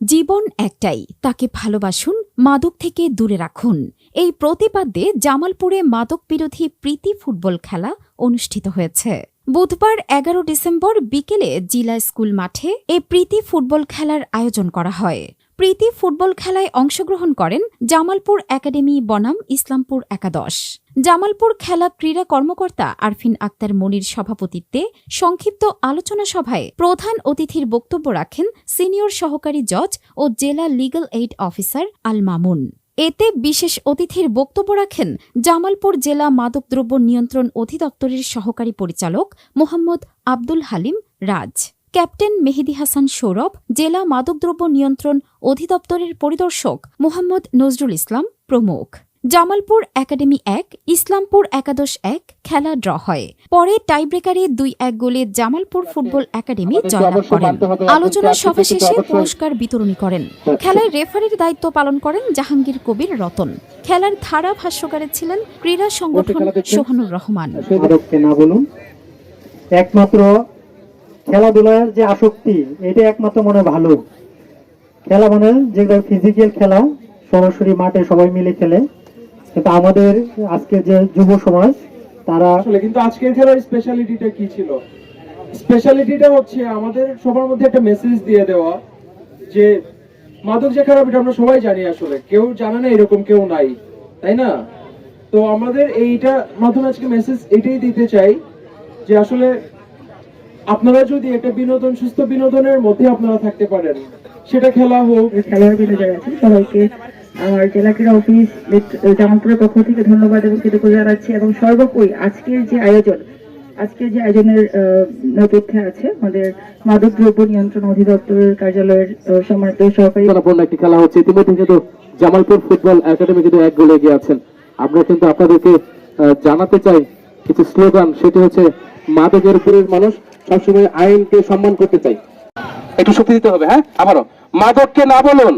জীবন একটাই, তাকে ভালোবাসুন, মাদক থেকে দূরে রাখুন। এই প্রতিপাদ্যে জামালপুরে মাদক বিরোধী প্রীতি ফুটবল খেলা অনুষ্ঠিত হয়েছে। বুধবার এগারো ডিসেম্বর বিকেলে জিলা স্কুল মাঠে এই প্রীতি ফুটবল খেলার আয়োজন করা হয়। প্রীতি ফুটবল খেলায় অংশগ্রহণ করেন জামালপুর একাডেমি বনাম ইসলামপুর একাদশ। জামালপুর খেলা ক্রীড়া কর্মকর্তা আরফিন আক্তার মনির সভাপতিত্বে সংক্ষিপ্ত আলোচনা সভায় প্রধান অতিথির বক্তব্য রাখেন সিনিয়র সহকারী জজ ও জেলা legal aid officer Al Mamun. এতে বিশেষ অতিথির বক্তব্য রাখেন জামালপুর জেলা মাদকদ্রব্য নিয়ন্ত্রণ অধিদপ্তরের সহকারী পরিচালক মোহাম্মদ আব্দুল হালিম রাজ। ক্যাপ্টেন মেহেদি হাসান সৌরভ জেলা মাদকদ্রব্য নিয়ন্ত্রণ অধিদপ্তরের পরিদর্শক মোহাম্মদ নজরুল ইসলাম প্রমুখ। জামালপুর একাডেমি এক ইসলামপুর একাদশ এক খেলা ড্র হয়। পরে টাইব্রেকারে দুই এক গোলে জামালপুর ফুটবল একাডেমি জয়লাভ করেন। আলোচনা সভা শেষে পুরস্কার বিতরণী করেন। খেলায় রেফারির দায়িত্ব পালন করেন জাহাঙ্গীর কবির রতন। খেলার ধারা ভাষ্যকারে ছিলেন ক্রীড়া সংগঠন সোহানুর রহমান। একমাত্র খেলাধুলার যে আসক্তি এটা একমাত্র মনে ভালো। খেলা মানে যেগুলো ফিজিক্যাল খেলা, সরাসরি মাঠে সবাই মিলে খেলে। কিন্তু আমাদের আজকের যে যুব সমাজ, তারা কিন্তু আজকের খেলার স্পেশালিটিটা কি ছিল? স্পেশালিটিটা হচ্ছে আমাদের সবার মধ্যে একটা মেসেজ দিয়ে দেওয়া যে, মাদক যে খারাপ, এটা আমরা সবাই জানি আসলে। কেউ জানে না এরকম কেউ নাই, তাই না? তো আমাদের এইটা মাধ্যমে আজকে মেসেজ এটাই দিতে চাই যে আসলে আপনারা যদি একটা বিনোদন সুস্থ বিনোদনের মধ্যে আপনারা থাকতে পারেন সেটা খেলা হোক। খেলোয়াড় বিন্দু যারা আছে সবাইকে আমার জেলা ক্রীড়া অফিস জামালপুরের পক্ষ থেকে ধন্যবাদ এবং কৃতজ্ঞতা জানাচ্ছি এবং সর্বোপরি আজকের যে আয়োজন আজকের যে আয়োজনের নেপথ্যে আছে আমাদের মাদক দ্রব্য নিয়ন্ত্রণ অধিদপ্তরের কার্যালয়ের সম্মানিত সহকারী। একটি খেলা হচ্ছে। ইতিমধ্যে কিন্তু জামালপুর ফুটবল একাডেমি কিন্তু এক গোলে এগিয়ে আছেন। আমরা কিন্তু আপনাদেরকে আহ, জানাতে চাই কিছু স্লোগান সেটি হচ্ছে মাদকের উপরের মানুষ সবসময় আইনকে সম্মান করতে চাই। একটু শক্তি দিতে হবে হ্যাঁ? আবারও। মাদককে না বলুন।